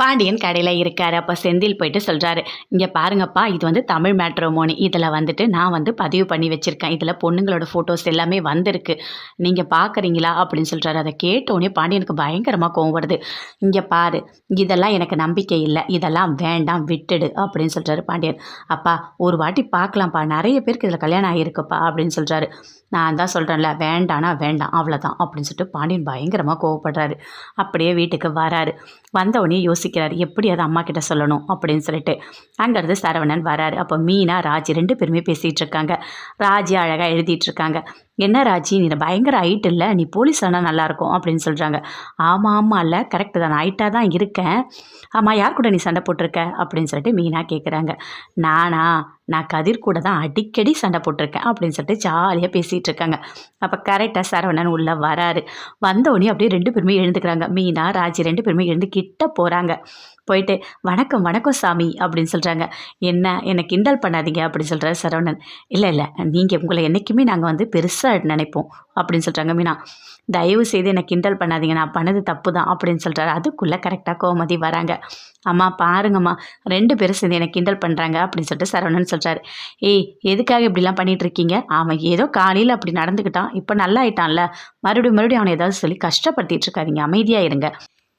பாண்டியன் கடையில் இருக்கார். அப்போ செந்தில் போயிட்டு சொல்கிறாரு இங்கே பாருங்கப்பா இது வந்து தமிழ் மேட்ரோமோனி இதில் வந்துட்டு நான் வந்து பதிவு பண்ணி வச்சுருக்கேன். இதில் பொண்ணுங்களோட ஃபோட்டோஸ் எல்லாமே வந்திருக்கு. நீங்கள் பார்க்குறீங்களா அப்படின்னு சொல்கிறாரு அதை கேட்டோடனே பாண்டியனுக்கு பயங்கரமாக கோவம் வருது. இங்கே பாரு இதெல்லாம் எனக்கு நம்பிக்கை இல்லை. இதெல்லாம் வேண்டாம் விட்டுடு அப்படின்னு சொல்கிறாரு பாண்டியன். அப்பா ஒரு வாட்டி பார்க்கலாம்ப்பா நிறைய பேருக்கு இதில் கல்யாணம் ஆகியிருக்குப்பா அப்படின்னு சொல்கிறாரு நான் தான் சொல்கிறேன்ல வேண்டானா வேண்டாம் அவ்வளோதான் அப்படின்னு சொல்லிட்டு பாண்டியன் பயங்கரமாக கோவப்படுறாரு. அப்படியே வீட்டுக்கு வராரு. வந்தவொடனே யோசிக்கிறார். எப்படி அதை அம்மா கிட்ட சொல்லணும் அப்படின்னு சொல்லிட்டு. அங்கேருந்து சரவணன் வராரு. அப்போ மீனா ராஜி ரெண்டு பேருமே பேசிகிட்டு இருக்காங்க. ராஜ் அழகாக எழுதிட்டு இருக்காங்க. என்ன ராஜி நீ பயங்கர ஹைட் இல்லை நீ போலீஸ் ஆனால் நல்லாயிருக்கும் அப்படின்னு சொல்கிறாங்க ஆமாம் ஆமாம் இல்லை கரெக்டு தான் நான் ஹைட்டாக தான் இருக்கேன். ஆமாம் யார் கூட நீ சண்டை போட்டிருக்க? அப்படின்னு சொல்லிட்டு மீனா கேட்குறாங்க நானா? நான் கதிர் கூட தான் அடிக்கடி சண்டை போட்டிருக்கேன் அப்படின்னு சொல்லிட்டு ஜாலியாக பேசிகிட்டு இருக்காங்க. அப்போ கரெக்டாக சரவணன் உள்ளே வராரு. வந்தவொடனே அப்படியே ரெண்டு பேருமே எழுந்துக்கிறாங்க. மீனா ராஜி ரெண்டு பேருமே எழுந்து கிட்ட போகிறாங்க போயிட்டு வணக்கம் வணக்கம் சாமி அப்படின்னு சொல்கிறாங்க என்ன என்னை கிண்டல் பண்ணாதீங்க அப்படின்னு சொல்கிறார் சரவணன். இல்லை இல்லை நீங்கள் உங்களை என்றைக்குமே நாங்கள் வந்து பெருசாக நினைப்போம் அப்படின்னு சொல்கிறாங்க மீனா. தயவு செய்து என்னை கிண்டல் பண்ணாதீங்க நான் பண்ணது தப்பு தான் அப்படின்னு சொல்கிறாரு அதுக்குள்ளே கரெக்டாக கோமதி வராங்க. அம்மா பாருங்கம்மா ரெண்டு பேரும் சேர்ந்து என்னை கிண்டல் பண்ணுறாங்க அப்படின்னு சொல்லிட்டு சரவணன் சொல்கிறாரு ஏய் எதுக்காக இப்படிலாம் பண்ணிகிட்ருக்கீங்க அவன் ஏதோ காலையில் அப்படி நடந்துக்கிட்டான் இப்போ நல்லா ஆயிட்டான்ல. மறுபடியும் மறுபடியும் அவனை ஏதாவது சொல்லி கஷ்டப்படுத்திட்டு இருக்காதீங்க அமைதியாக இருங்க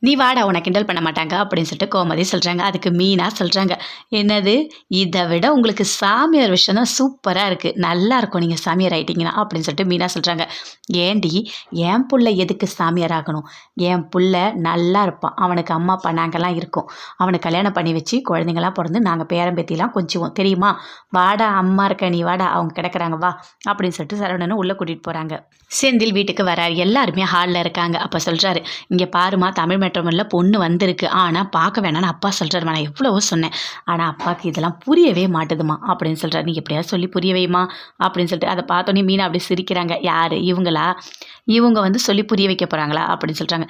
நீ வாடா உன்னை கிண்டல் பண்ண மாட்டாங்க அப்படின்னு சொல்லிட்டு கோமதி சொல்கிறாங்க அதுக்கு மீனாக சொல்கிறாங்க என்னது? இதை விட உங்களுக்கு சாமியார் விஷயம் தான் சூப்பராக இருக்குது நல்லா இருக்கும் நீங்கள் சாமியார் ஆகிட்டீங்கன்னா அப்படின்னு சொல்லிட்டு மீனா சொல்கிறாங்க ஏண்டி என் புள்ள எதுக்கு சாமியார் ஆகணும்? என் புள்ள நல்லா இருப்பான். அவனுக்கு அம்மா அப்பா நாங்கள்லாம் இருக்கோம். அவனை கல்யாணம் பண்ணி வச்சு குழந்தைங்களாம் பிறந்து நாங்கள் பேரம்பேத்திலாம் கொஞ்சுவோம். தெரியுமா? வாடா அம்மா இருக்க நீ வாடா அவங்க கிடக்கிறாங்க வா அப்படின்னு சொல்லிட்டு சரவணனு உள்ளே கூட்டிகிட்டு போகிறாங்க செந்தில் வீட்டுக்கு வராரு. எல்லாருமே ஹாலில் இருக்காங்க. அப்போ சொல்கிறாரு இங்கே பாருமா தமிழ் மேட்ரமனில் பொண்ணு வந்திருக்கு. ஆனால் பார்க்க வேணாம்னு அப்பா சொல்கிறாரு நான் எவ்வளவோ சொன்னேன். ஆனால் அப்பாவுக்கு இதெல்லாம் புரியவே மாட்டுதுமா அப்படின்னு சொல்கிறாரு நீ எப்படியாவது சொல்லி புரிய வைமா அப்படின்னு சொல்லிட்டு அதை பார்த்தோன்னே மீனா அப்படி சிரிக்கிறாங்க. யார்? இவங்களா? இவங்க வந்து சொல்லி புரிய வைக்க போகிறாங்களா அப்படின்னு சொல்கிறாங்க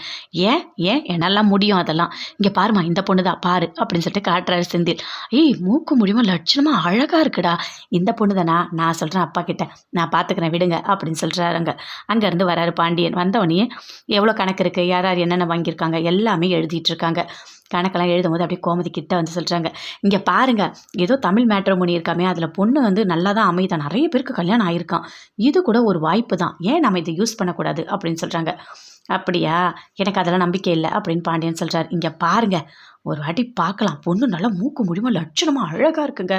ஏன்? ஏன்? என்னெல்லாம் முடியும் அதெல்லாம். இங்கே பாருமா இந்த பொண்ணு தான் பாரு அப்படின்னு சொல்லிட்டு காட்டுறாரு செந்தில். ஏய் மூக்கு முடியுமா? லட்சணமாக அழகாக இருக்குடா. இந்த பொண்ணு தானா நான் சொல்கிறேன் அப்பா கிட்ட நான் பார்த்துக்கிறேன் விடுங்க அப்படின்னு சொல்கிறாருங்க அங்கேருந்து வராரு பாண்டியன். வந்தவொடனே எவ்வளோ கணக்கு இருக்குது யார் யார் என்னென்ன வாங்கியிருக்காங்க? எல்லாமே எழுதிட்டு இருக்காங்க. கணக்கெல்லாம் எழுதும்போது அப்படியே கோமதி கிட்ட வந்து சொல்கிறாங்க இங்கே பாருங்கள் ஏதோ தமிழ் மேட்ரமோனி இருக்காமே அதில் பொண்ணு வந்து நல்லா தான் அமைதான் நிறைய பேருக்கு கல்யாணம் ஆயிருக்கான். இது கூட ஒரு வாய்ப்பு தான். ஏன் நம்ம இதை யூஸ் பண்ணக்கூடாது? அப்படின்னு சொல்கிறாங்க அப்படியா? எனக்கு அதெல்லாம் நம்பிக்கை இல்லை அப்படின்னு பாண்டியன் சொல்கிறார் இங்கே பாருங்க ஒரு வாட்டி பார்க்கலாம். பொண்ணு நல்லா மூக்கு முடியுமா லட்சணமாக அழகாக இருக்குங்க.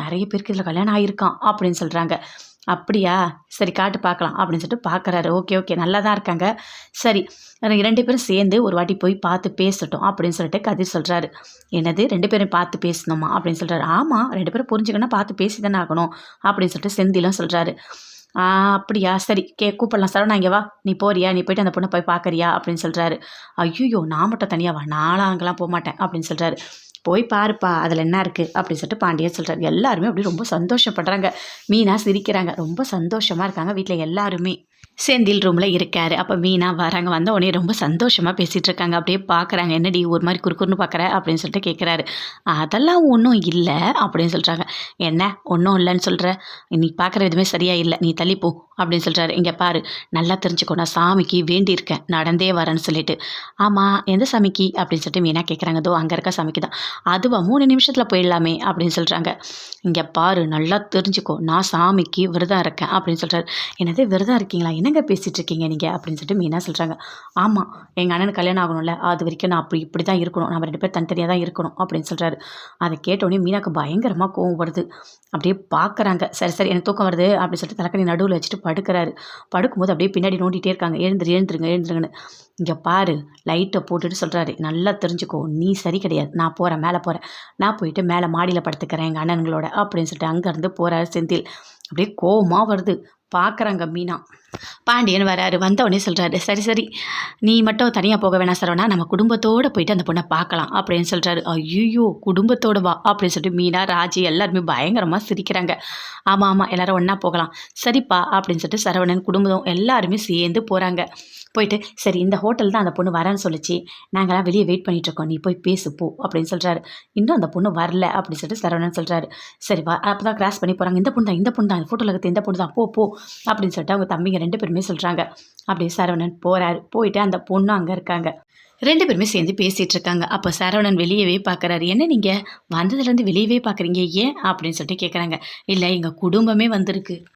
நிறைய பேருக்கு இதில் கல்யாணம் ஆயிருக்கான் அப்படின்னு சொல்கிறாங்க அப்படியா? சரி காட்டு பார்க்கலாம் அப்படின்னு சொல்லிட்டு பார்க்குறாரு. ஓகே ஓகே நல்லா தான் இருக்காங்க. சரி ரெண்டு பேரும் சேர்ந்து ஒரு வாட்டி போய் பார்த்து பேசட்டும் அப்படின்னு சொல்லிட்டு கதிர் சொல்கிறாரு என்னது ரெண்டு பேரும் பார்த்து பேசணுமா அப்படின்னு சொல்கிறாரு ஆமாம் ரெண்டு பேரும் புரிஞ்சுக்கணும் பார்த்து பேசி தானே ஆகணும் அப்படின்னு சொல்லிட்டு செந்திலும் சொல்கிறாரு அப்படியா? சரி கே கூப்பிடலாம். சரவணா இங்கே வா. நீ போறியா? நீ போயிட்டு அந்த பொண்ணை போய் பார்க்குறியா? அப்படின்னு சொல்கிறாரு ஐயோ நான் மட்டும் தனியாக வா நானும் அங்கெல்லாம் போக மாட்டேன் அப்படின்னு சொல்கிறாரு போய் பாருப்பா அதில் என்ன இருக்குது அப்படின்னு சொல்லிட்டு பாண்டியன் சொல்கிறார் எல்லாருமே அப்படி ரொம்ப சந்தோஷப்படுறாங்க. மீனா சிரிக்கிறாங்க. ரொம்ப சந்தோஷமாக இருக்காங்க வீட்டில் எல்லாருமே. செந்தில் ரூமில் இருக்காரு. அப்போ மீனா வராங்க. வந்த உடனே ரொம்ப சந்தோஷமாக பேசிகிட்டு இருக்காங்க அப்படியே பார்க்குறாங்க என்னடி ஒரு மாதிரி குறுக்குறுன்னு பார்க்குற அப்படின்னு சொல்லிட்டு கேட்குறாரு அதெல்லாம் ஒன்றும் இல்லை. அப்படின்னு சொல்கிறாங்க என்ன? ஒன்றும் இல்லைன்னு சொல்கிற நீ பார்க்குற எதுவுமே சரியாக இல்லை. நீ தள்ளிப்போ அப்படின்னு சொல்கிறாரு இங்கே பாரு. நல்லா தெரிஞ்சுக்கோ. நான் சாமிக்கு வேண்டியிருக்கேன். நடந்தே வரேன்னு சொல்லிட்டு. ஆமாம் எந்த சாமிக்கு? அப்படின்னு சொல்லிட்டு மீனா கேட்குறாங்க தோ அங்கே இருக்க சாமிக்கு தான். அதுவா? மூணு நிமிஷத்தில் போயிடலாமே. அப்படின்னு சொல்கிறாங்க இங்கே பாரு. நல்லா தெரிஞ்சுக்கோ. நான் சாமிக்கு விரதம் இருக்கேன். அப்படின்னு சொல்கிறாரு என்னது? விரதம் இருக்கீங்களா? என்ன என்னங்க பேசிகிட்டு இருக்கீங்க நீங்கள் அப்படின்னு சொல்லிட்டு மீனா சொல்கிறாங்க ஆமாம் எங்கள் அண்ணனுக்கு கல்யாணம் ஆகணும்ல. அது வரைக்கும் நான் அப்படி இப்படி தான் இருக்கணும். நம்ம ரெண்டு பேர் தனித்தனியாக தான் இருக்கணும் அப்படின்னு சொல்கிறாரு அதை கேட்டோடனே மீனாக்கு பயங்கரமாக கோவம் வருது. அப்படியே பார்க்குறாங்க சரி சரி எனக்கு தூக்கம் வருது அப்படின்னு சொல்லிட்டு தலைக்கணி நடுவில் வச்சுட்டு படுக்கிறாரு. படுக்கும்போது அப்படியே பின்னாடி நோண்டிகிட்டே இருக்காங்க. எழுந்துரு எழுந்துருங்க எழுந்துருங்கன்னு. இங்கே பாரு லைட்டை போட்டுட்டு சொல்கிறாரு நல்லா தெரிஞ்சுக்கோ நீ சரி கிடையாது. நான் போகிறேன் மேலே போகிறேன் நான் போயிட்டு மேலே மாடியில் படுத்துக்கிறேன் எங்கள் அண்ணனுங்களோட அப்படின்னு சொல்லிட்டு அங்கேருந்து போகிறாரு செந்தில். அப்படியே கோவமாக வருது. பார்க்குறாங்க மீனா. பாண்டியன் வராரு வந்தவொடனே சொல்கிறாரு சரி சரி நீ மட்டும் தனியாக போக வேணாம் சரவணா நம்ம குடும்பத்தோடு போயிட்டு அந்த பொண்ணை பார்க்கலாம் அப்படின்னு சொல்கிறாரு ஐயோ குடும்பத்தோடு வா அப்படின்னு சொல்லிட்டு மீனா ராஜி எல்லாருமே பயங்கரமாக சிரிக்கிறாங்க. ஆமாம் ஆமாம் எல்லாரும் ஒன்றா போகலாம். சரிப்பா அப்படின்னு சொல்லிட்டு சரவணன் குடும்பம் எல்லாருமே சேர்ந்து போகிறாங்க போயிட்டு சரி இந்த ஹோட்டல் தான் அந்த பொண்ணு வரேன்னு சொல்லிச்சு. நாங்களாம் வெளியே வெயிட் பண்ணிகிட்ருக்கோம் நீ போய் பேசு போ அப்படின்னு சொல்கிறாரு இன்னும் அந்த பொண்ணு வரல அப்படின்னு சொல்லிட்டு சரவணன் சொல்கிறாரு சரி வா அப்போ தான் கிராஸ் பண்ணி போகிறாங்க இந்த பொண்ணு தான் இந்த பொண்ணு தான் ஃபோட்டோவில் இருக்கிற இந்த பொண்ணு தான். போ போ அப்படின்னு சொல்லிட்டு அவங்க தம்பிங்க ரெண்டு பேருமே சொல்கிறாங்க அப்படியே சரவணன் போகிறாரு போயிட்டு அந்த பொண்ணும் அங்கே இருக்காங்க. ரெண்டு பேருமே சேர்ந்து பேசிகிட்டு இருக்காங்க. அப்போ சரவணன் வெளியவே பார்க்குறாரு என்ன நீங்கள் வந்ததுலேருந்து வெளியவே பார்க்குறீங்க ஏன்? அப்படின்னு சொல்லிட்டு கேட்குறாங்க இல்லை எங்கள் குடும்பமே வந்திருக்கு.